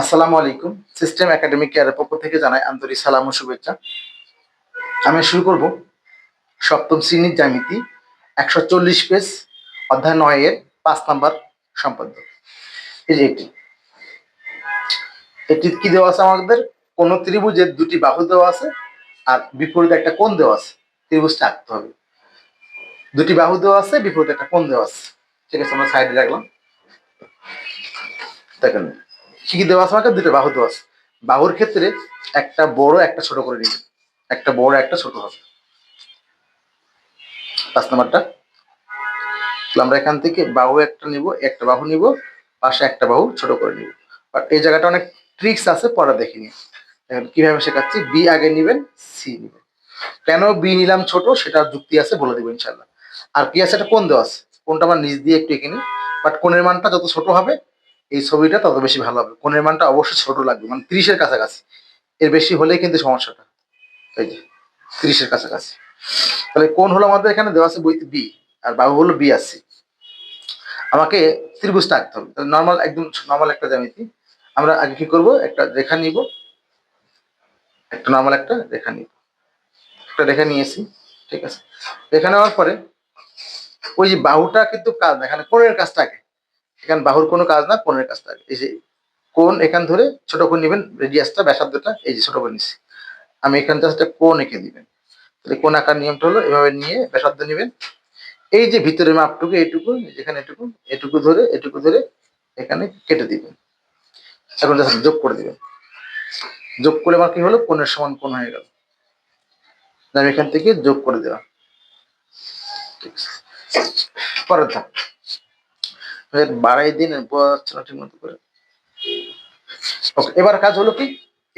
আসসালামু আলাইকুম। System academic কেয়ারের পক্ষ থেকে জানাই আন্তরিক সালাম ও শুভেচ্ছা। আমি শুরু করব সপ্তম শ্রেণির জ্যামিতি, একশো চল্লিশ পেজ, অধ্যায় নয় এর পাঁচ নাম্বার সম্পাদ্য। এই যে এটি এটি কি দেওয়া আছে আমাদের? কোন ত্রিভুজের দুটি বাহু দেওয়া আছে, আর বিপরীতে একটা কোণ দেওয়া আছে। ত্রিভুজটা আঁকতে হবে। দুটি বাহু দেওয়া আছে, বিপরীতে একটা কোণ দেওয়া আছে। ঠিক আছে, আমরা সাইডে রাখলাম দেখেন। কি দেওয়া আছে দুটো, বাহু দেওয়া আছে। বাহুর ক্ষেত্রে একটা বড়, একটা ছোট করে নিবেন একটা বড়, একটা ছোট হবে। পাঁচ নাম্বারটা। আমরা এখান থেকে বাহু একটা নিব, একটা বাহু নিব, পাশে একটা বাহু ছোট করে নিব। বাট এই জায়গাটা অনেক ট্রিক্স আছে, পরে দেখিনি এখন কীভাবে শেখাচ্ছি? বি আগে নিবেন সি নিবেন। কেন বি নিলাম ছোট? সেটা যুক্তি আছে, বলে দিব ইনশাল্লাহ আর কি আছে? এটা কোন দেওয়া আছে? কোনটা আমার নিচ দিয়ে একটু এঁকে নিই? বাট কোণের মানটা যত ছোট হবে এই ছবিটা তত বেশি ভালো হবে। কোণের মানটা অবশ্যই ছোট লাগবে মানে তিরিশের কাছাকাছি। এর বেশি হলেই কিন্তু সমস্যাটা। এই যে, তিরিশের কাছাকাছি। তাহলে কোন হলো আমাদের এখানে, দেওয়া আছে বইতে বি আর বাহু হলো বি আসি আমাকে ত্রিভুজটা আঁকতে হবে। তাহলে নর্মাল একদম নর্মাল একটা জ্যামিতি। আমরা আগে কি করব? একটা রেখা নিব। একটা নর্মাল একটা রেখা নিব। একটা রেখা নিয়েছি, ঠিক আছে? রেখা নেওয়ার পরে ওই যে বাহুটা কিন্তু কাজ এখানে কোণের কাজটা আগে এখানে বাহুর কোনো কাজ না, কোণের কাজটা। এই যে কোণ এখান ধরে ছোট করে নেবেন রেডিয়াসটা ব্যাসার্ধটা, এই যে ছোট করে নিচ্ছি। আমি এখান জাস্ট কোণ এঁকে দিবেন। তাহলে কোণ আঁকার নিয়মটা হলো এভাবে নিয়ে ব্যাসার্ধ নেবেন। এই যে ভিতরের মাপটুকু, এইটুকু, যেখানে এটুকু এটুকু ধরে এটুকু ধরে এখানে কেটে দিবেন। এখন যোগ করে দিবেন। যোগ করে আমার কি হলো? কোণের সমান কোণ হয়ে গেল। আমি এখান থেকে যোগ করে দিলাম। পরের ধাপ বাড়াই দিন যাচ্ছে না ঠিক মতো করে। এবার কাজ হলো কি?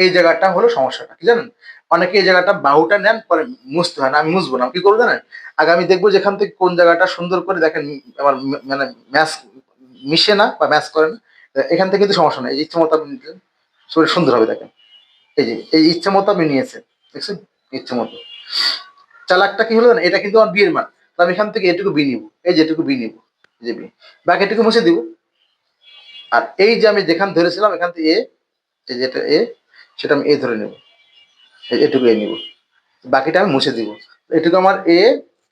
এই জায়গাটা হলো সমস্যাটা, কি জানেন? অনেকে এই জায়গাটা বাহুটা নেন, পরে মুছতে হয় না, আমি মুছবো না। কি করব জানেন? আগে আমি দেখব যেখান থেকে কোন জায়গাটা সুন্দর করে দেখেন, আমার মানে ম্যাচ মিশে না বা ম্যাচ করে না, এখান থেকে কিন্তু সমস্যা নেই। এই ইচ্ছে মতো আপনি নিলেন শরীর সুন্দর হবে দেখেন। এই যে, এই ইচ্ছে মতো আপনি নিয়েছেন, দেখছেন? ইচ্ছে মতো। চালাকটা কি হলো জানেন? এটা কিন্তু আমার বিয়ের মান আমি এখান থেকে এটুকু বি নিব, এই যেটুকু বি নিব। এই যে বি বাকি এটুকু মুছে দিব। আর এই যে আমি যেখান ধরেছিলাম, এখান থেকে এ, এই যেটা এ, সেটা আমি এ ধরে নেব। এটুকু এ নিব। বাকিটা আমি মুছে দিব। এটুকু আমার এ,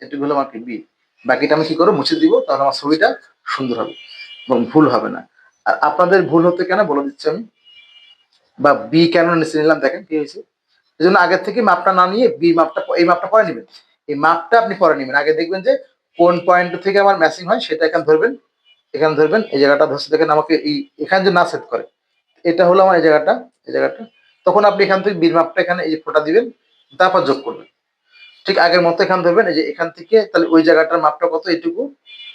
এটুকু হলো আমার বি। বাকিটা আমি কি করব? মুছে দিব, তাহলে আমার ছবিটা সুন্দর হবে এবং ভুল হবে না। আর আপনাদের ভুল হতে কেন বলে দিচ্ছি আমি? বা বি কেন নিচে নিলাম? দেখেন কি হয়েছে। এই জন্য আগের থেকে মাপটা না নিয়ে বি মাপটা, এই মাপটা পরে নেবেন। এই মাপটা আপনি পরে নেবেন। আগে দেখবেন যে কোন পয়েন্ট থেকে আমার ম্যাচিং হয় সেটা এখানে ধরবেন এখানে ধরবেন, এই জায়গাটা ধরছে, দেখেন আমাকে এই, এখানে যে না সেট করে, এটা হলো আমার এই জায়গাটা এই জায়গাটা। তখন আপনি এখান থেকে বীর মাপটা এখানে এই যে ফোটা দিবেন, তারপর যোগ করবেন। ঠিক আগের মতো এখানে ধরবেন, এই যে এখান থেকে, তাহলে ওই জায়গাটার মাপটা কত এটুকু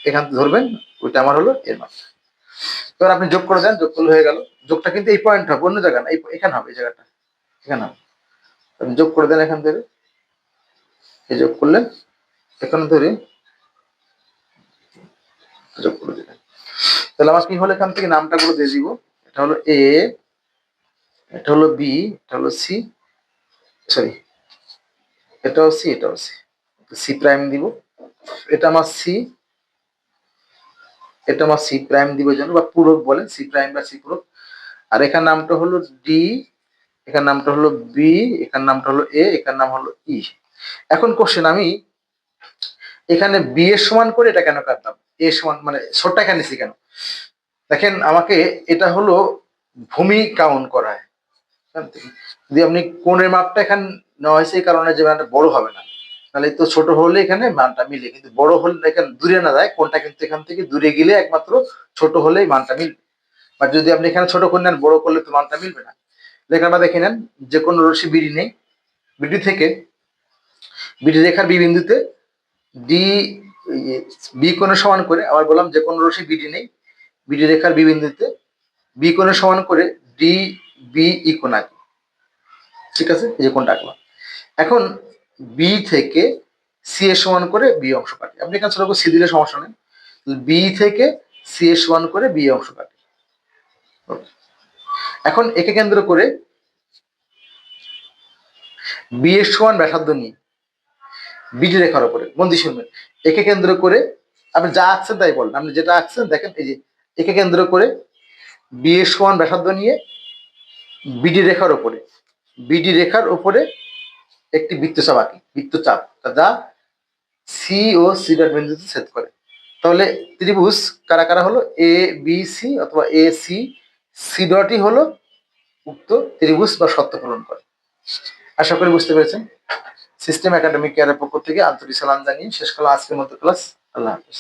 এখান থেকে ধরবেন, ওইটা আমার হলো এর মাপ এবার আপনি যোগ করে দেন, যোগ করলে হয়ে গেল। যোগটা কিন্তু এই পয়েন্ট হবে, অন্য জায়গা না, এই এখানে হবে এই জায়গাটা, এখানে হবে। আপনি যোগ করে দেন এখান থেকে। এই যোগ করলেন, এখানে ধরে যোগ করে দিলেন। তাহলে আমার কি হলো এখান থেকে? নামটা গুলো দিয়ে দিব। এটা হলো এ এটা হলো বি এটা হলো সি সরি এটাও সি এটাও সি সি প্রাইম দিব। এটা আমার সি এটা আমার সি প্রাইম দিব জন্য বা পূরক বলেন সি প্রাইম বা সি পূরক। আর এখার নামটা হলো ডি এখার নামটা হলো বি এখার নামটা হলো এ এখার নাম হলো ই এখন কোশ্চেন আমি, এখানে বি এর সমান করে এটা কেন কাটলাম? এ সমান মানে ছোটটা এখানে নিছি কেন? দেখেন আমাকে এটা হলো ভূমি কাউন্ট করা হয়। যদি আপনি কোণের মাপটা এখানে নেওয়া হয়েছে, এই কারণে যে মানটা বড় হবে না। তাহলে তো ছোট হলে এখানে মানটা মিলে, কিন্তু বড় হলে এখানে দূরে না যায় কোনটা কিন্তু এখান থেকে দূরে গেলে একমাত্র ছোট হলেই মানটা মিলবে। বা যদি আপনি এখানে ছোট করে নেন, বড় করলে তো মানটা মিলবে না। লেখাটা দেখে নেন, যে কোনো রশি বিড়ি নেই। বিডি থেকে, বিডি রেখার বি বিন্দুতে ডি বি কোণের সমান করে, আবার বললাম যে কোনো রশি বিডি নেই বিডি রেখার বি বিন্দুতে বি কোণের সমান করে ডি বি ই কোণ আঁকি ঠিক আছে? যে কোণটা আঁকলাম। এখন বি থেকে সি এর সমান করে বি অংশ কাটি। আপনি এখানে ছোট সি দিলে সমস্যা নেই। বি থেকে সি এর সমান করে বি অংশ কাটি। এখন একে কেন্দ্র করে বি এর সমান ব্যাসার্ধ নিয়ে বিডি রেখার উপরে, বন্দি শুনবেন একে কেন্দ্র করে আপনি যা আঁকছেন তাই বলেন। আপনি যেটা আঁকছেন, দেখেন এই যে, একে কেন্দ্র করে বি এর সমান ব্যাসার্ধ নিয়ে বিডি রেখার উপরে, বিডি রেখার উপরে একটি বৃত্তচাপ আঁকি, বৃত্তচাপ। যা সি ও সি ডট বিন্দুতে ছেদ করে। তাহলে ত্রিভুজ কারা কারা হলো? এ বি সি অথবা এ সি সি ডটই হলো উক্ত ত্রিভুজ বা শর্ত পূরণ করে। আশা করি বুঝতে পেরেছেন। সিস্টেম একাডেমিক কেয়ারের পক্ষ থেকে আন্তরিক সালাম জানিয়ে শেষ কালো আজকের মতো ক্লাস। আল্লাহ হাফিজ।